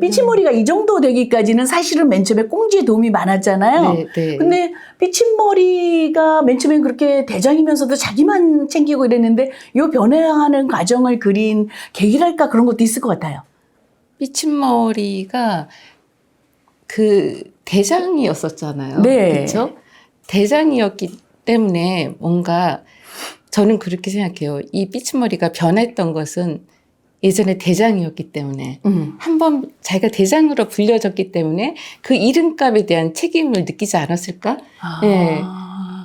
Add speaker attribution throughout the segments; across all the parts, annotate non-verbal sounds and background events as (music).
Speaker 1: 삐침머리가 이 정도 되기까지는 사실은 맨 처음에 꽁지의 도움이 많았잖아요.
Speaker 2: 네, 네.
Speaker 1: 근데 삐침머리가 맨 처음엔 그렇게 대장이면서도 자기만 챙기고 이랬는데 이 변해가는 과정을 그린 계기랄까 그런 것도 있을 것 같아요.
Speaker 2: 삐침머리가 그 대장이었었잖아요.
Speaker 1: 네.
Speaker 2: 그렇죠? 대장이었기 때문에 뭔가 저는 그렇게 생각해요. 이 삐침머리가 변했던 것은 예전에 대장이었기 때문에
Speaker 1: 음.
Speaker 2: 한번 자기가 대장으로 불려졌기 때문에 그 이름값에 대한 책임을 느끼지 않았을까?
Speaker 1: 아.
Speaker 2: 네.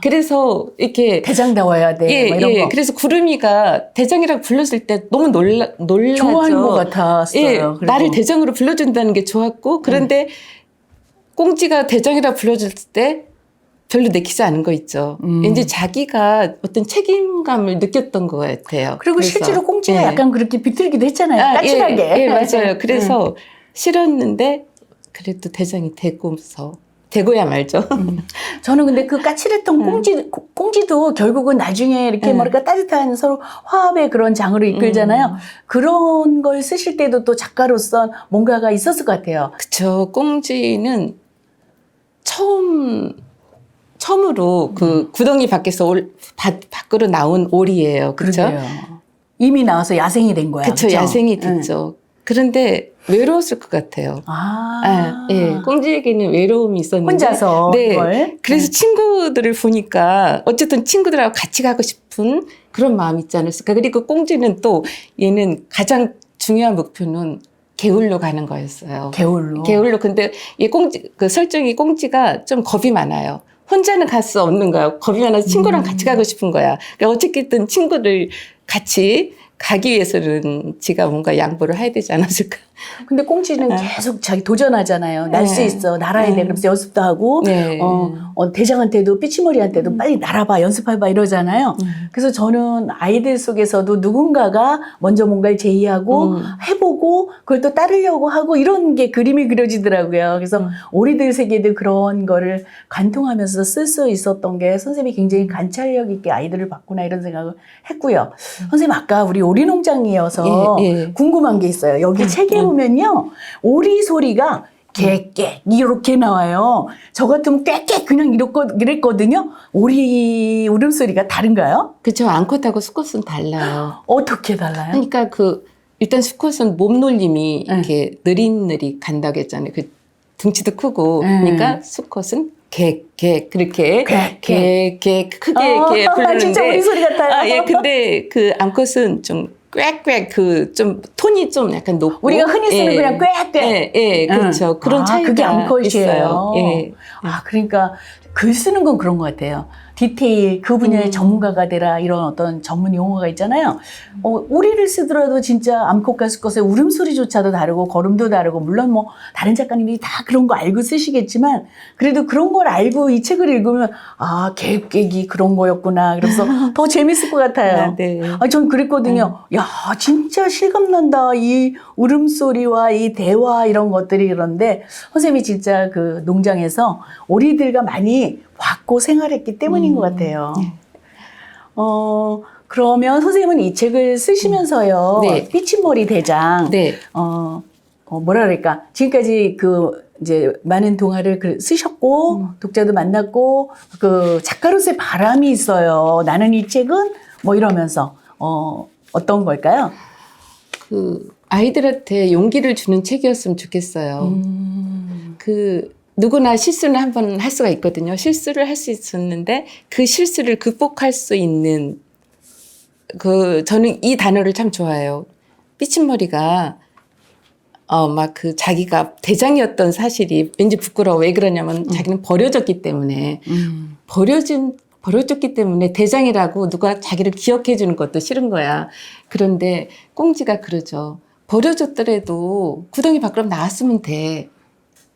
Speaker 2: 그래서 이렇게
Speaker 1: 대장다워야 돼.
Speaker 2: 예,
Speaker 1: 뭐 이런
Speaker 2: 예.
Speaker 1: 거.
Speaker 2: 그래서 구름이가 대장이라고 불렀을 때 너무 놀라 놀라죠.
Speaker 1: 좋아하는 것 같았어요.
Speaker 2: 예,
Speaker 1: 그리고. 음.
Speaker 2: 나를 대장으로 불러준다는 게 좋았고 그런데 꽁지가 대장이라 불러줄 때 별로 내키지 않은 거 있죠.
Speaker 1: 음.
Speaker 2: 이제 자기가 어떤 책임감을 느꼈던 것 같아요.
Speaker 1: 그리고
Speaker 2: 그래서,
Speaker 1: 실제로 꽁지가
Speaker 2: 예.
Speaker 1: 약간 그렇게 비틀기도 했잖아요.
Speaker 2: 아,
Speaker 1: 까칠하게.
Speaker 2: 예, 예, 맞아요.
Speaker 1: 음.
Speaker 2: 그래서 싫었는데 그래도 대장이 되고서 되고야 말죠. (laughs)
Speaker 1: 저는 근데 그 까칠했던
Speaker 2: 음.
Speaker 1: 꽁지, 꽁지도 결국은 나중에 이렇게
Speaker 2: 음.
Speaker 1: 뭐랄까 따뜻한 서로 화합의 그런 장으로 이끌잖아요.
Speaker 2: 음.
Speaker 1: 그런 걸 쓰실 때도 또 작가로서 뭔가가 있었을 것 같아요.
Speaker 2: 그쵸. 꽁지는 처음, 처음으로 그 구덩이 밖에서 올, 밖, 밖으로 나온 오리예요. 그쵸?
Speaker 1: 그러게요. 이미 나와서 야생이 된 거야.
Speaker 2: 그쵸? 야생이
Speaker 1: 응.
Speaker 2: 됐죠. 그런데 외로웠을 것 같아요.
Speaker 1: 아.
Speaker 2: 예, 예. 꽁지에게는 외로움이 있었는데.
Speaker 1: 혼자서
Speaker 2: 네.
Speaker 1: 이걸.
Speaker 2: 그래서 친구들을 보니까 어쨌든 친구들하고 같이 가고 싶은 그런 마음이 있지 않았을까. 그리고 꽁지는 또 얘는 가장 중요한 목표는 개울로 가는 거였어요.
Speaker 1: 개울로.
Speaker 2: 개울로 근데 이 꽁지 그 설정이 꽁지가 좀 겁이 많아요. 혼자는 갈 수 없는 거야. 겁이 많아서 친구랑
Speaker 1: 음.
Speaker 2: 같이 가고 싶은 거야. 그러니까 어떻게든 친구를 같이 가기 위해서는 지가 뭔가 양보를 해야 되지 않았을까.
Speaker 1: 근데 꽁지는
Speaker 2: 네.
Speaker 1: 계속 자기 도전하잖아요. 날수
Speaker 2: 네.
Speaker 1: 있어. 날아야 돼.
Speaker 2: 네.
Speaker 1: 그러면서 연습도 하고.
Speaker 2: 네.
Speaker 1: 어, 어, 대장한테도 삐치머리한테도 빨리 날아봐. 연습해봐. 이러잖아요.
Speaker 2: 음.
Speaker 1: 그래서 저는 아이들 속에서도 누군가가 먼저 뭔가를 제의하고
Speaker 2: 음.
Speaker 1: 해보고 그걸 또 따르려고 하고 이런 게 그림이 그려지더라고요. 그래서
Speaker 2: 음.
Speaker 1: 오리들 세계도 그런 거를 관통하면서 쓸 수 있었던 게 선생님이 굉장히 관찰력 있게 아이들을 봤구나 이런 생각을 했고요. 선생님 아까 우리 오리 농장이어서
Speaker 2: 예, 예.
Speaker 1: 궁금한 게 있어요. 여기 책에
Speaker 2: 음.
Speaker 1: 보면요. 오리 소리가 깨깨 이렇게 나와요. 저 같으면 깨깨 그냥 이렇거, 이랬거든요. 오리 울음소리가 다른가요?
Speaker 2: 그쵸. 암컷하고 수컷은 달라요.
Speaker 1: 어떻게 달라요?
Speaker 2: 그러니까 그 일단 수컷은 몸놀림이
Speaker 1: 네.
Speaker 2: 이렇게 느릿느릿 간다고 했잖아요. 그 등치도 크고
Speaker 1: 네.
Speaker 2: 그러니까 수컷은 개개 그렇게
Speaker 1: 개,
Speaker 2: 개개 크게
Speaker 1: 어,
Speaker 2: 이렇게 (laughs) 부르는데
Speaker 1: 진짜 오리 소리 같아요.
Speaker 2: 아, 예, 근데 그 암컷은 좀 꽥꽥 그 좀 톤이 좀 약간 높고
Speaker 1: 우리가 흔히 쓰는 그냥 꽥꽥.
Speaker 2: 예, 예, 그렇죠.
Speaker 1: 응.
Speaker 2: 그런
Speaker 1: 아,
Speaker 2: 차이가
Speaker 1: 그게 암컷이에요.
Speaker 2: 있어요. 예.
Speaker 1: 아, 그러니까 글 쓰는 건 그런 것 같아요. 디테일, 그 분야의
Speaker 2: 음.
Speaker 1: 전문가가 되라 이런 어떤 전문 용어가 있잖아요. 어, 오리를 쓰더라도 진짜 암컷과 수컷의 울음소리조차도 다르고 걸음도 다르고 물론 뭐 다른 작가님들이 다 그런 거 알고 쓰시겠지만 그래도 그런 걸 알고 이 책을 읽으면 아, 계획이 그런 거였구나. 그래서 (laughs) 더 재밌을 것 같아요.
Speaker 2: 아, 네.
Speaker 1: 아, 전 그랬거든요. 야, 진짜 실감난다. 이 울음소리와 이 대화 이런 것들이 그런데 선생님이 진짜 그 농장에서 오리들과 많이 왔고 생활했기 때문인
Speaker 2: 음,
Speaker 1: 것 같아요.
Speaker 2: 네.
Speaker 1: 어, 그러면 선생님은 이 책을 쓰시면서요.
Speaker 2: 네.
Speaker 1: 삐침머리 대장.
Speaker 2: 네.
Speaker 1: 어, 어, 뭐라 그럴까. 지금까지 그 이제 많은 동화를 그 쓰셨고
Speaker 2: 음.
Speaker 1: 독자도 만났고 그 작가로서의 바람이 있어요. 나는 이 책은 뭐 이러면서 어, 어떤 걸까요?
Speaker 2: 그 아이들한테 용기를 주는 책이었으면 좋겠어요.
Speaker 1: 음.
Speaker 2: 그 누구나 실수는 한 번 할 수가 있거든요. 실수를 할 수 있었는데 그 실수를 극복할 수 있는 그 저는 이 단어를 참 좋아해요. 삐친머리가 어 막 그 자기가 대장이었던 사실이 왠지 부끄러워. 왜 그러냐면 자기는 버려졌기 때문에
Speaker 1: 음.
Speaker 2: 버려진 버려졌기 때문에 대장이라고 누가 자기를 기억해 주는 것도 싫은 거야. 그런데 꽁지가 그러죠. 버려졌더라도 구덩이 밖으로 나왔으면 돼.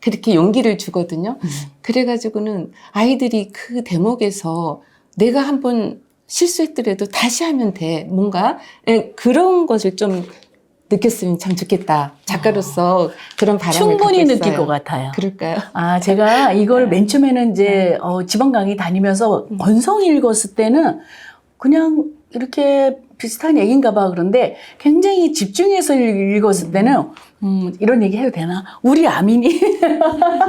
Speaker 2: 그렇게 용기를 주거든요.
Speaker 1: 음.
Speaker 2: 그래가지고는 아이들이 그 대목에서 내가 한번 실수했더라도 다시 하면 돼. 뭔가 예, 그런 것을 좀 느꼈으면 참 좋겠다. 작가로서 그런 바람을
Speaker 1: 충분히 느낄. 것 같아요.
Speaker 2: 그럴까요?
Speaker 1: 아, 제가 이걸 맨 처음에는 이제 어, 지방 강의 다니면서
Speaker 2: 음.
Speaker 1: 언성 읽었을 때는 그냥 이렇게 비슷한 얘기인가 봐. 그런데 굉장히 집중해서 읽- 읽었을 때는 음, 이런 얘기 해도 되나? 우리 아민이 (laughs)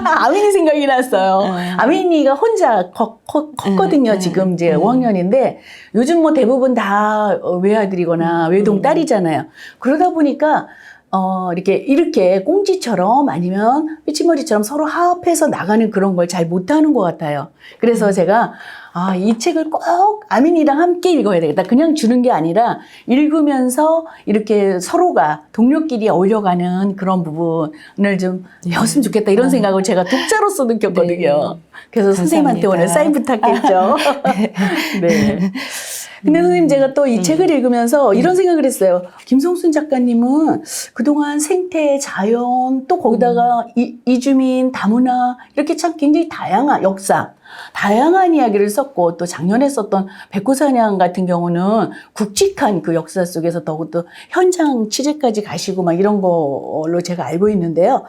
Speaker 1: 아민이 생각이 났어요.
Speaker 2: 음.
Speaker 1: 아민이가 혼자 컸, 컸, 컸거든요.
Speaker 2: 음, 음,
Speaker 1: 지금 이제
Speaker 2: 음.
Speaker 1: 5학년인데 요즘 뭐 대부분 다 어, 외아들이거나 외동
Speaker 2: 음.
Speaker 1: 딸이잖아요. 그러다 보니까 어, 이렇게, 이렇게 꽁지처럼 아니면 삐치머리처럼 서로 화합해서 나가는 그런 걸 잘 못하는 것 같아요. 그래서 제가, 아, 이 책을 꼭 아민이랑 함께 읽어야 되겠다. 그냥 주는 게 아니라 읽으면서 이렇게 서로가 동료끼리 어울려가는 그런 부분을 좀 배웠으면 좋겠다. 이런 생각을 제가 독자로서 느꼈거든요.
Speaker 2: 네.
Speaker 1: 그래서 선생님한테 오늘 사인 부탁했죠. (laughs) 네. (laughs) 근데 선생님 제가 또 이 책을 읽으면서 이런 생각을 했어요. 김성순 작가님은 그동안 생태, 자연, 또 거기다가 이, 이주민, 다문화 이렇게 참 굉장히 다양한 역사, 다양한 이야기를 썼고 또 작년에 썼던 백구사냥 같은 경우는 굵직한 그 역사 속에서 더욱더 현장 취재까지 가시고 막 이런 걸로 제가 알고 있는데요.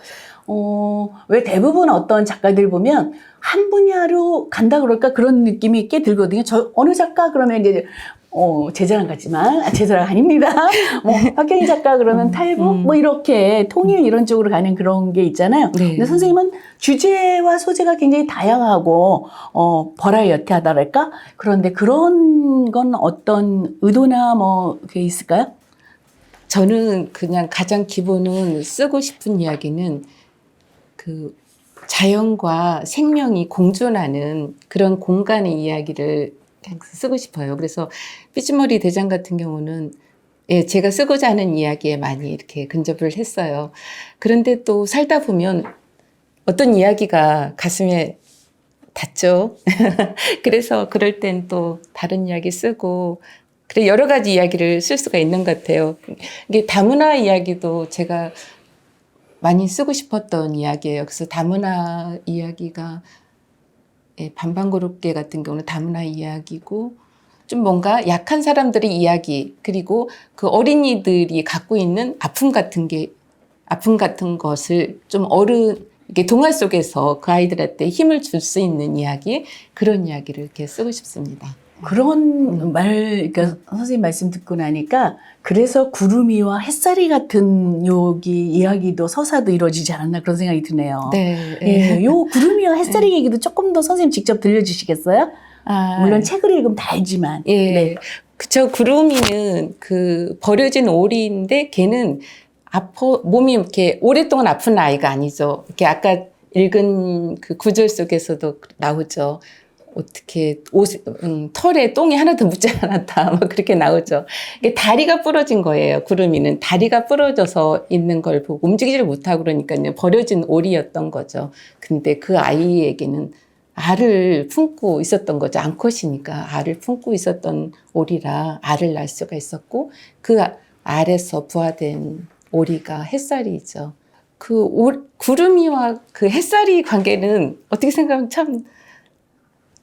Speaker 1: 어, 왜 대부분 어떤 작가들 보면 한 분야로 간다 그럴까 그런 느낌이 꽤 들거든요. 저 어느 작가 그러면 이제 어, 제 자랑 같지만, 아, 제 자랑 아닙니다. (laughs) 뭐, 박경희 작가 그러면 탈북,
Speaker 2: 음.
Speaker 1: 뭐, 이렇게 통일 이런 쪽으로 가는 그런 게 있잖아요.
Speaker 2: 네.
Speaker 1: 근데 선생님은 주제와 소재가 굉장히 다양하고, 어, 버라이어티 하다랄까? 그런데 그런 건 어떤 의도나 뭐, 그게 있을까요?
Speaker 2: 저는 그냥 가장 기본은 쓰고 싶은 이야기는 그 자연과 생명이 공존하는 그런 공간의 이야기를 쓰고 싶어요. 그래서 삐쭈머리 대장 같은 경우는 예, 제가 쓰고자 하는 이야기에 많이 이렇게 근접을 했어요. 그런데 또 살다 보면 어떤 이야기가 가슴에 닿죠. (laughs) 그래서 그럴 땐 또 다른 이야기 쓰고 그래 여러 가지 이야기를 쓸 수가 있는 것 같아요. 이게 다문화 이야기도 제가 많이 쓰고 싶었던 이야기예요. 그래서 다문화 이야기가 예, 반반그룹계 같은 경우는 다문화 이야기고 좀 뭔가 약한 사람들의 이야기 그리고 그 어린이들이 갖고 있는 아픔 같은 게 아픔 같은 것을 좀 어른 이게 동화 속에서 그 아이들한테 힘을 줄 수 있는 이야기 그런 이야기를 이렇게 쓰고 싶습니다.
Speaker 1: 그런 말, 그러니까 선생님 말씀 듣고 나니까 그래서 구름이와 햇살이 같은 여기 이야기도 서사도 이루어지지 않았나 그런 생각이 드네요.
Speaker 2: 네.
Speaker 1: 예, 요 구름이와 햇살이 얘기도 조금 더 선생님 직접 들려주시겠어요?
Speaker 2: 아,
Speaker 1: 물론 책을 읽으면 다 알지만.
Speaker 2: 예.
Speaker 1: 네.
Speaker 2: 그쵸. 구름이는 그 버려진 오리인데 걔는 아파, 몸이 이렇게 오랫동안 아픈 아이가 아니죠. 이렇게 아까 읽은 그 구절 속에서도 나오죠. 어떻게 옷, 음, 털에 똥이 하나도 묻지 않았다. 막 (laughs) 그렇게 나오죠. 이게 다리가 부러진 거예요. 구름이는 다리가 부러져서 있는 걸 보고 움직이지를 못하고 그러니까요. 버려진 오리였던 거죠. 근데 그 아이에게는 알을 품고 있었던 거죠. 암컷이니까 알을 품고 있었던 오리라 알을 낳을 수가 있었고 그 아- 알에서 부화된 오리가 햇살이죠. 그 오, 구름이와 그 햇살이 관계는 어떻게 생각하면 참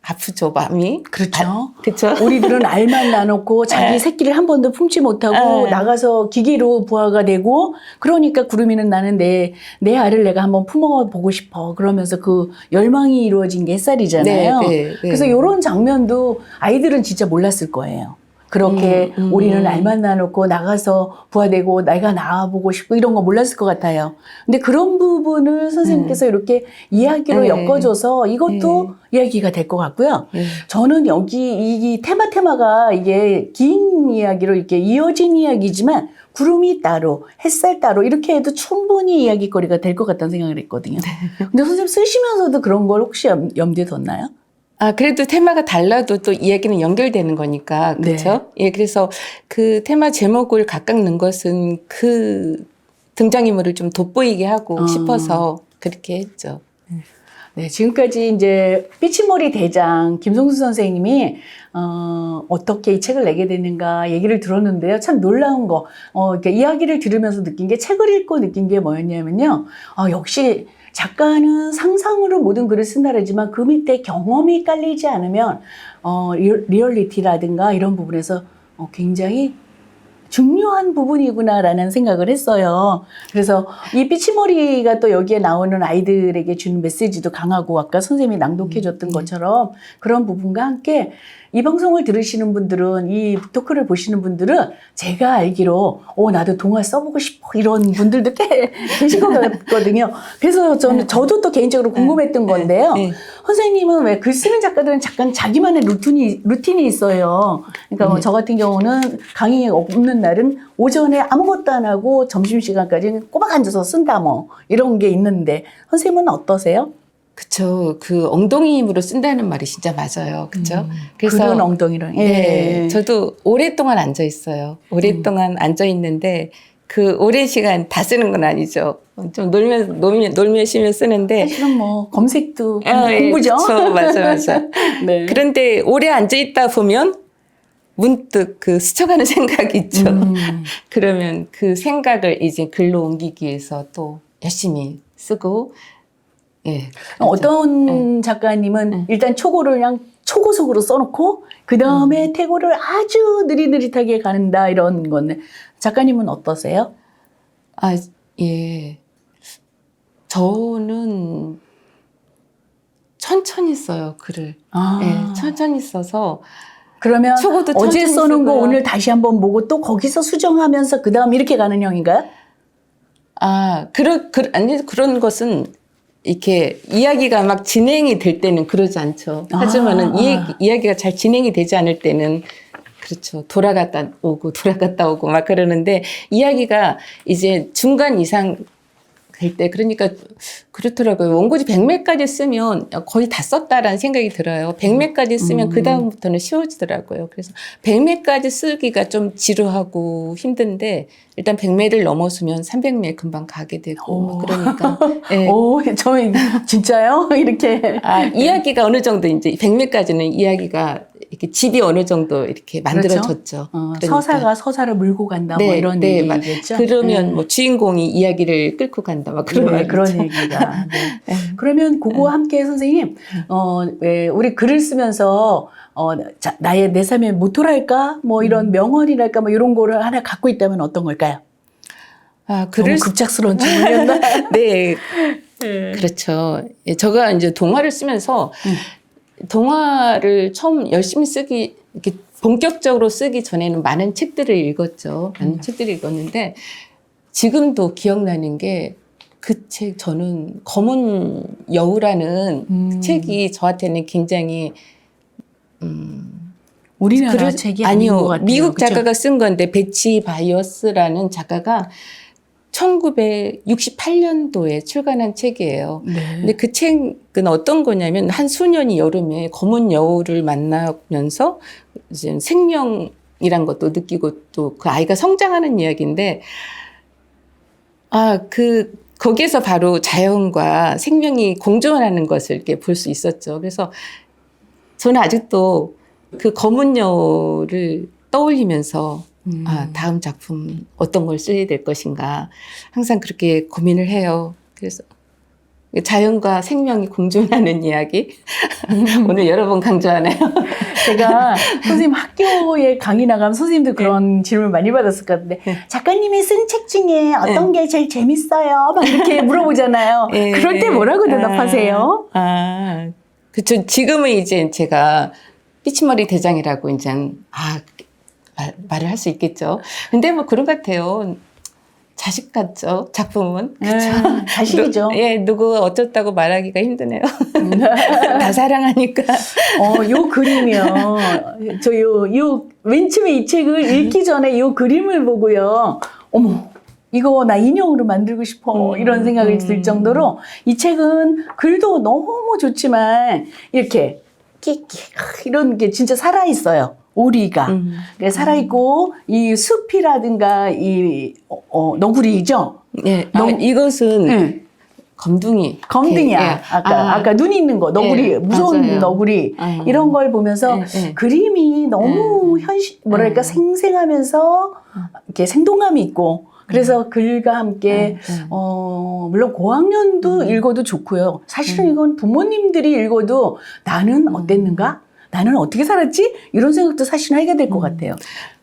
Speaker 2: 아프죠, 마음이.
Speaker 1: 그렇죠.
Speaker 2: 그렇죠? (laughs)
Speaker 1: 우리들은 알만 나놓고 자기
Speaker 2: 네.
Speaker 1: 새끼를 한 번도 품지 못하고
Speaker 2: 네.
Speaker 1: 나가서 기계로 부화가 되고 그러니까 구름이는 나는 내, 내 알을 내가 한번 품어보고 싶어. 그러면서 그 열망이 이루어진 게 햇살이잖아요.
Speaker 2: 네, 네, 네.
Speaker 1: 그래서 이런 장면도 아이들은 진짜 몰랐을 거예요. 그렇게
Speaker 2: 음, 음.
Speaker 1: 우리는 알만 나놓고 나가서 부화되고 내가 나와보고 싶고 이런 거 몰랐을 것 같아요. 근데 그런 부분을 선생님께서 이렇게 이야기로
Speaker 2: 음. 네.
Speaker 1: 엮어줘서 이것도 이야기가 될 것 같고요.
Speaker 2: 네.
Speaker 1: 저는 여기 이, 이 테마 테마가 이게 긴 이야기로 이렇게 이어진 이야기지만 구름이 따로 햇살 따로 이렇게 해도 충분히 이야기거리가 될 것 같다는 생각을 했거든요. 근데 선생님 쓰시면서도 그런 걸 혹시 염, 염두에 뒀나요?
Speaker 2: 아, 그래도 테마가 달라도 또 이야기는 연결되는 거니까. 그렇죠? 예, 그래서 그 테마 제목을 각각 넣은 것은 그 등장인물을 좀 돋보이게 하고
Speaker 1: 어.
Speaker 2: 싶어서 그렇게 했죠.
Speaker 1: 네, 지금까지 이제 삐치머리 대장 김성수 선생님이 어, 어떻게 이 책을 내게 됐는가 얘기를 들었는데요. 참 놀라운 거, 어, 이렇게 이야기를 들으면서 느낀 게 책을 읽고 느낀 게 뭐였냐면요. 어, 역시 작가는 상상으로 모든 글을 쓴다라지만 그 밑에 경험이 깔리지 않으면 어, 리얼, 리얼리티라든가 이런 부분에서 어, 굉장히 중요한 부분이구나라는 생각을 했어요. 그래서 이 삐치머리가 또 여기에 나오는 아이들에게 주는 메시지도 강하고 아까 선생님이 낭독해 줬던 것처럼 그런 부분과 함께 이 방송을 들으시는 분들은 이 토크를 보시는 분들은 제가 알기로 어 나도 동화 써보고 싶어 이런 분들도 꽤 (laughs) 계신 것 같거든요. 그래서 저는 저도 또 개인적으로 궁금했던 건데요.
Speaker 2: 네.
Speaker 1: 선생님은 왜 글 쓰는 작가들은 잠깐 자기만의 루틴이 루틴이 있어요. 그러니까 뭐 저 같은 경우는 강의 없는 날은 오전에 아무것도 안 하고 점심 시간까지 꼬박 앉아서 쓴다 뭐 이런 게 있는데 선생님은 어떠세요?
Speaker 2: 그쵸. 그 엉덩이 힘으로 쓴다는 말이 진짜 맞아요. 그쵸? 그래서
Speaker 1: 글은 엉덩이랑. 예.
Speaker 2: 네, 저도 오랫동안 앉아 있어요. 오랫동안 앉아 있는데 그 오랜 시간 다 쓰는 건 아니죠. 좀 놀면서 놀면 놀면 쉬면 쓰는데
Speaker 1: 사실은 뭐 검색도
Speaker 2: 아, 예,
Speaker 1: 공부죠.
Speaker 2: 그쵸. 맞아 맞아. (laughs)
Speaker 1: 네.
Speaker 2: 그런데 오래 앉아 있다 보면 문득 그 스쳐가는 (laughs) 생각이 있죠.
Speaker 1: 음. (laughs)
Speaker 2: 그러면 그 생각을 이제 글로 옮기기 위해서 또 열심히 쓰고 예.
Speaker 1: 어떤 작가님은
Speaker 2: 네.
Speaker 1: 일단 초고를 그냥 초고속으로 써놓고 그
Speaker 2: 음.
Speaker 1: 다음에 태고를 아주 느릿느릿하게 가는다 이런 건데 작가님은 어떠세요?
Speaker 2: 아, 예. 저는 천천히 써요, 글을.
Speaker 1: 아.
Speaker 2: 예, 천천히 써서
Speaker 1: 그러면
Speaker 2: 초고도
Speaker 1: 어제 써놓은 거. 오늘 다시 한번 보고 또 거기서 수정하면서 그 다음 이렇게 가는 형인가요?
Speaker 2: 아, 그런 그 아니 그런 것은 이렇게 이야기가 막 진행이 될 때는 그러지 않죠.
Speaker 1: 아.
Speaker 2: 하지만은 이 이야기가 잘 진행이 되지 않을 때는 그렇죠. 돌아갔다 오고 돌아갔다 오고 막 그러는데 이야기가 이제 중간 이상 될때 그러니까 그렇더라고요. 원고지 100매까지 쓰면 거의 다 썼다라는 생각이 들어요. 100매까지 쓰면
Speaker 1: 음.
Speaker 2: 그 다음부터는 쉬워지더라고요. 그래서 100매까지 쓰기가 좀 지루하고 힘든데 일단 100매를 넘어서면 300매 금방 가게 되고 그러니까 (laughs) 예.
Speaker 1: 오, 저 진짜요? (laughs) 이렇게.
Speaker 2: 아, 이야기가 어느 정도 이제 100매까지는 이야기가 이렇게 집이 어느 정도 이렇게 만들어졌죠.
Speaker 1: 어,
Speaker 2: 그러니까.
Speaker 1: 서사가 서사를 물고 간다 뭐
Speaker 2: 네,
Speaker 1: 이런
Speaker 2: 네,
Speaker 1: 얘기겠죠.
Speaker 2: 그러면
Speaker 1: 네.
Speaker 2: 뭐 주인공이 이야기를 끌고 간다 막 그런
Speaker 1: 네,
Speaker 2: 말
Speaker 1: 그런. 얘기가. 네. (laughs) 그러면 그거 함께 선생님, 어, 왜 우리 글을 쓰면서 어, 자, 나의 내 삶의 모토랄까? 뭐 이런 명언이랄까? 뭐 이런 거를 하나 갖고 있다면 어떤 걸까요?
Speaker 2: 아,
Speaker 1: 너무
Speaker 2: 글을
Speaker 1: 급작스러운 (laughs) 질문이었나?
Speaker 2: 네, 그렇죠. 예, 제가 이제 동화를 쓰면서 동화를 처음 열심히 쓰기 이렇게 본격적으로 쓰기 전에는 많은 책들을 읽었죠. 많은 책들을 읽었는데 지금도 기억나는 게 그 책 저는 검은 여우라는
Speaker 1: 음.
Speaker 2: 그 책이 저한테는 굉장히 음,
Speaker 1: 우리나라
Speaker 2: 글을-
Speaker 1: 책이
Speaker 2: 아니요. 미국? 작가가 쓴 건데 베치 바이어스라는 작가가 1968년도에 출간한 책이에요.
Speaker 1: 네.
Speaker 2: 근데 그 책은 어떤 거냐면 한 소년이 여름에 검은 여우를 만나면서 이제 생명이란 것도 느끼고 또 그 아이가 성장하는 이야기인데 아 그 거기에서 바로 자연과 생명이 공존하는 것을 이렇게 볼 수 있었죠. 그래서 저는 아직도 그 검은 여우를 떠올리면서
Speaker 1: 음.
Speaker 2: 아, 다음 작품 어떤 걸 써야 될 것인가 항상 그렇게 고민을 해요. 그래서 자연과 생명이 공존하는 이야기 (laughs) 오늘 여러 번 강조하네요. (laughs)
Speaker 1: 제가 선생님 학교에 강의 나가면 선생님도
Speaker 2: 네.
Speaker 1: 그런 질문 많이 받았을 것 같은데 작가님이 쓴 책 중에 어떤 게 제일 재밌어요? 막 이렇게 (laughs) 물어보잖아요.
Speaker 2: 예.
Speaker 1: 그럴 때 뭐라고 대답하세요?
Speaker 2: 아, 아, 그쵸. 지금은 이제 제가 삐치머리 대장이라고 이제 아 말, 말을 할 수 있겠죠. 근데 뭐 그런 것 같아요. 자식 같죠 작품은.
Speaker 1: 예, 자식이죠.
Speaker 2: 누, 예, 누구 어쩌다고 말하기가 힘드네요. (laughs) 다 사랑하니까.
Speaker 1: 어, 요 그림이요. 저 요, 요, 맨 처음에 이 책을 읽기 전에 요 그림을 보고요. 어머, 이거 나 인형으로 만들고 싶어.
Speaker 2: 음,
Speaker 1: 이런 생각이
Speaker 2: 음.
Speaker 1: 들 정도로 이 책은 글도 너무 좋지만 이렇게 끼끼 이런 게 진짜 살아 있어요. 오리가.
Speaker 2: 음.
Speaker 1: 네, 살아있고 이 숲이라든가 이 어, 어, 너구리죠.
Speaker 2: 예, 아,
Speaker 1: 너무-
Speaker 2: 이것은
Speaker 1: 응.
Speaker 2: 검둥이.
Speaker 1: 검둥이야.
Speaker 2: 예, 예.
Speaker 1: 아까 아, 까눈 있는 거 너구리
Speaker 2: 예,
Speaker 1: 무서운
Speaker 2: 맞아요.
Speaker 1: 너구리
Speaker 2: 아.
Speaker 1: 이런 걸 보면서
Speaker 2: 예, 예.
Speaker 1: 그림이 너무
Speaker 2: 예.
Speaker 1: 현실 뭐랄까
Speaker 2: 예.
Speaker 1: 생생하면서 이렇게 생동감이 있고 그래서 글과 함께
Speaker 2: 예, 예.
Speaker 1: 어 물론 고학년도
Speaker 2: 음.
Speaker 1: 읽어도 좋고요. 사실은
Speaker 2: 음.
Speaker 1: 이건 부모님들이 읽어도 나는 어땠는가? 나는 어떻게 살았지? 이런 생각도 사실 하게 될것
Speaker 2: 음.
Speaker 1: 같아요.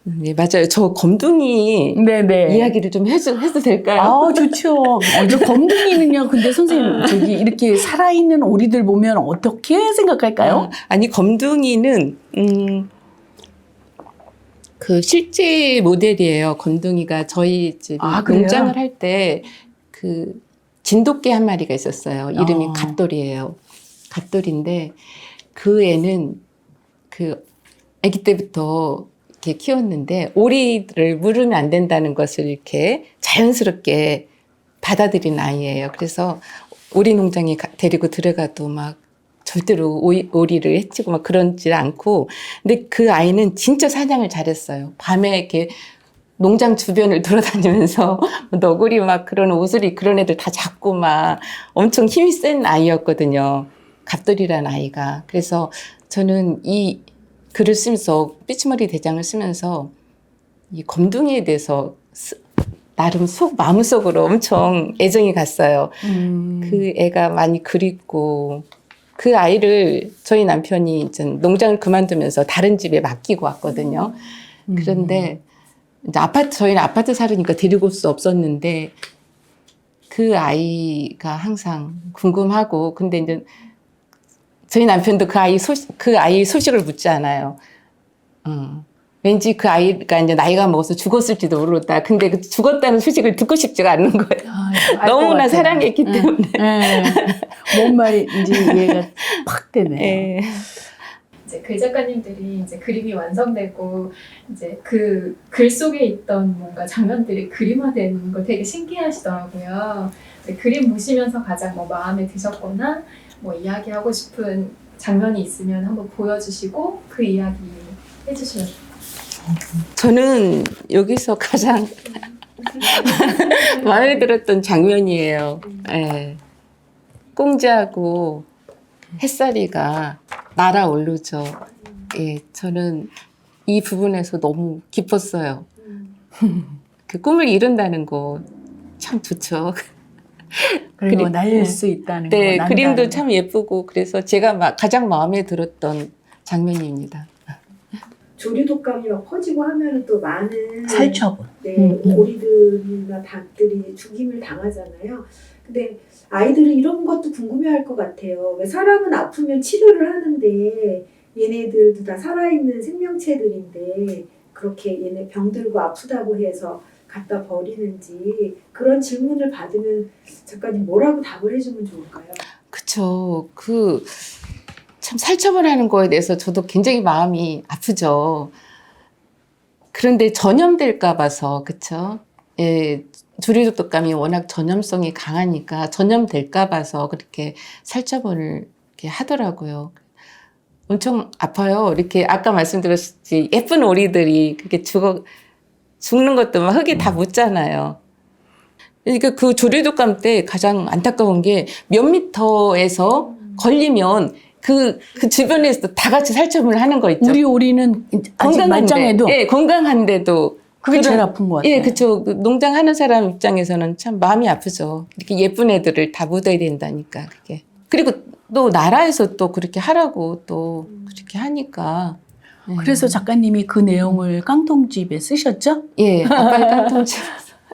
Speaker 2: 네, 맞아요. 저 검둥이
Speaker 1: 네네.
Speaker 2: 이야기를 좀 해도, 해도 될까요?
Speaker 1: 아, 좋죠. 어, 저 (laughs) 검둥이는요, 근데 선생님, 저기 이렇게 살아있는 오리들 보면 어떻게 생각할까요?
Speaker 2: 아니 검둥이는 음, 그 실제 모델이에요. 검둥이가 저희 집에
Speaker 1: 아, 그래요?
Speaker 2: 농장을 할 때 그 진돗개 한 마리가 있었어요. 이름이
Speaker 1: 어.
Speaker 2: 갓돌이에요. 갓돌인데 그 애는 그 아기 때부터 이렇게 키웠는데 오리를 물으면 안 된다는 것을 이렇게 자연스럽게 받아들인 아이예요. 그래서 오리 농장에 가- 데리고 들어가도 막 절대로 오이, 오리를 해치고 막 그러지 않고 근데 그 아이는 진짜 사냥을 잘했어요. 밤에 이렇게 농장 주변을 돌아다니면서 (laughs) 너구리 막 그런 오수리 그런 애들 다 잡고 막 엄청 힘이 센 아이였거든요. 갑돌이라는 아이가. 그래서 저는 이 글을 쓰면서 삐치머리 대장을 쓰면서 이 검둥이에 대해서 스- 나름 속 마음속으로 엄청 애정이 갔어요.
Speaker 1: 음.
Speaker 2: 그 애가 많이 그립고 그 아이를 저희 남편이 이제 농장을 그만두면서 다른 집에 맡기고 왔거든요.
Speaker 1: 음.
Speaker 2: 그런데 이제 아파트 저희는 아파트 살으니까 데리고 올 수 없었는데 그 아이가 항상 궁금하고 근데 이제 저희 남편도 그 아이 소식 그 아이 소식을 묻지 않아요. 음. 왠지 그 아이가 이제 나이가 먹어서 죽었을지도 모르겠다. 근데 그 죽었다는 소식을 듣고 싶지가 않는 거예요.
Speaker 1: 아,
Speaker 2: 너무나. 사랑했기
Speaker 1: 네.
Speaker 2: 때문에.
Speaker 1: 네. 뭔 말인지 이해가 팍 되네요.
Speaker 2: 예.
Speaker 3: 이제 글 작가님들이 이제 그림이 완성되고 이제 그 글 속에 있던 뭔가 장면들이 그림화되는 걸 되게 신기하시더라고요. 이제 그림 보시면서 가장 뭐 마음에 드셨거나 뭐 이야기하고 싶은 장면이 있으면 한번 보여주시고 그 이야기 해주시면
Speaker 2: 저는 여기서 가장 (laughs) 마음에 들었던 장면이에요. 예. 꽁지하고 햇살이가 날아오르죠. 예, 저는 이 부분에서 너무 기뻤어요. (laughs) 그 꿈을 이룬다는 거 참 좋죠. (laughs) (laughs)
Speaker 1: 그리고
Speaker 2: 그리-
Speaker 1: 날릴
Speaker 2: 네.
Speaker 1: 수 있다는
Speaker 2: 네,
Speaker 1: 거.
Speaker 2: 그림도
Speaker 1: 난다는
Speaker 2: 참 예쁘고 그래서 제가 막 가장 마음에 들었던 장면입니다.
Speaker 4: 조류독감이 막 퍼지고 하면 또 많은
Speaker 1: 거. 살처분.
Speaker 4: 네,
Speaker 1: 음, 음.
Speaker 4: 오리들이나 닭들이 죽임을 당하잖아요. 근데 아이들은 이런 것도 궁금해할 것 같아요. 왜 사람은 아프면 치료를 하는데 얘네들도 다 살아있는 생명체들인데 그렇게 얘네 병들고 아프다고 해서 갖다 버리는지 그런 질문을 받으면 작가님 뭐라고 답을 해주면 좋을까요?
Speaker 2: 그쵸. 그, 참 살처분 하는 거에 대해서 저도 굉장히 마음이 아프죠. 그런데 전염될까 봐서, 그쵸. 예, 조류독감이 워낙 전염성이 강하니까 전염될까 봐서 그렇게 살처분을 이렇게 하더라고요. 엄청 아파요. 이렇게 아까 말씀드렸듯이 예쁜 오리들이 그렇게 죽어, 죽는 것도 막 흙에 다 묻잖아요. 그러니까 그 조류독감 때 가장 안타까운 게 몇 미터에서 걸리면 그, 그 주변에서 다 같이 살처분을 하는 거 있죠.
Speaker 1: 우리 오리는 아직 말짱해도
Speaker 2: 예, 건강한데도.
Speaker 1: 그게 제일 아픈 것 같아요.
Speaker 2: 예, 그쵸. 그 농장 하는 사람 입장에서는 참 마음이 아프죠. 이렇게 예쁜 애들을 다 묻어야 된다니까, 그게. 그리고 또 나라에서 또 그렇게 하라고 또 그렇게 하니까. 예.
Speaker 1: 그래서 작가님이 그 내용을 깡통집에 쓰셨죠?
Speaker 2: 예, 아빠의 깡통집.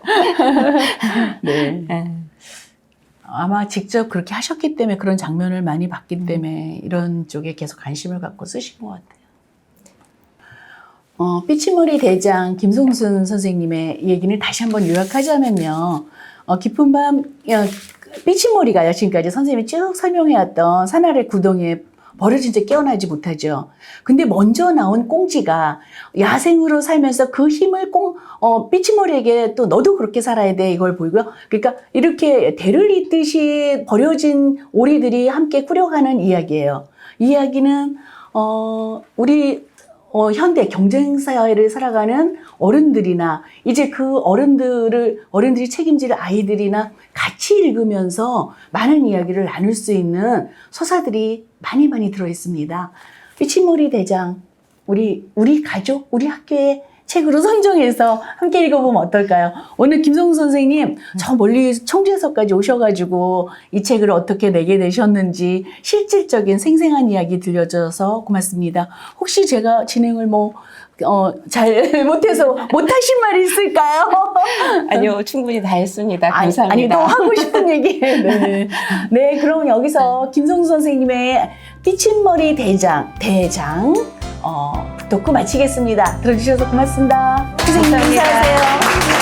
Speaker 2: (laughs)
Speaker 1: 네.
Speaker 2: 예.
Speaker 1: 아마 직접 그렇게 하셨기 때문에 그런 장면을 많이 봤기 때문에 이런 쪽에 계속 관심을 갖고 쓰신 것 같아요. 어, 삐치머리 대장 김송순 선생님의 얘기를 다시 한번 요약하자면요. 어, 깊은 밤, 어, 삐치머리가요. 지금까지 선생님이 쭉 설명해왔던 산아래 구덩이에 버려진 채 깨어나지 못하죠. 근데 먼저 나온 꽁지가 야생으로 살면서 그 힘을 꽁, 어, 삐치머리에게 또 너도 그렇게 살아야 돼. 이걸 보이고요. 그러니까 이렇게 대를 잇듯이 버려진 오리들이 함께 꾸려가는 이야기예요. 이 이야기는, 어, 우리 어, 현대 경쟁 사회를 살아가는 어른들이나 이제 그 어른들을 어른들이 책임질 아이들이나 같이 읽으면서 많은 이야기를 나눌 수 있는 서사들이 많이 많이 들어 있습니다. 삐치머리 대장 우리 우리 가족 우리 학교에 책으로 (laughs) 선정해서 함께 읽어보면 어떨까요? 오늘 김성우 선생님 저 멀리 청주에서까지 오셔가지고 이 책을 어떻게 내게 되셨는지 실질적인 생생한 이야기 들려줘서 고맙습니다. 혹시 제가 진행을 뭐 어, 잘 (laughs) 못해서 못하신 말이 있을까요? (laughs)
Speaker 2: 아니요, 충분히 다 했습니다.
Speaker 1: 아니,
Speaker 2: 감사합니다.
Speaker 1: 아니, 또 하고 싶은 얘기. 네. 네, 그럼 여기서 김성수 선생님의 삐친머리 대장, 대장, 어, 듣고 마치겠습니다. 들어주셔서 고맙습니다. 선생님,
Speaker 2: 감사합니다.
Speaker 1: 인사하세요.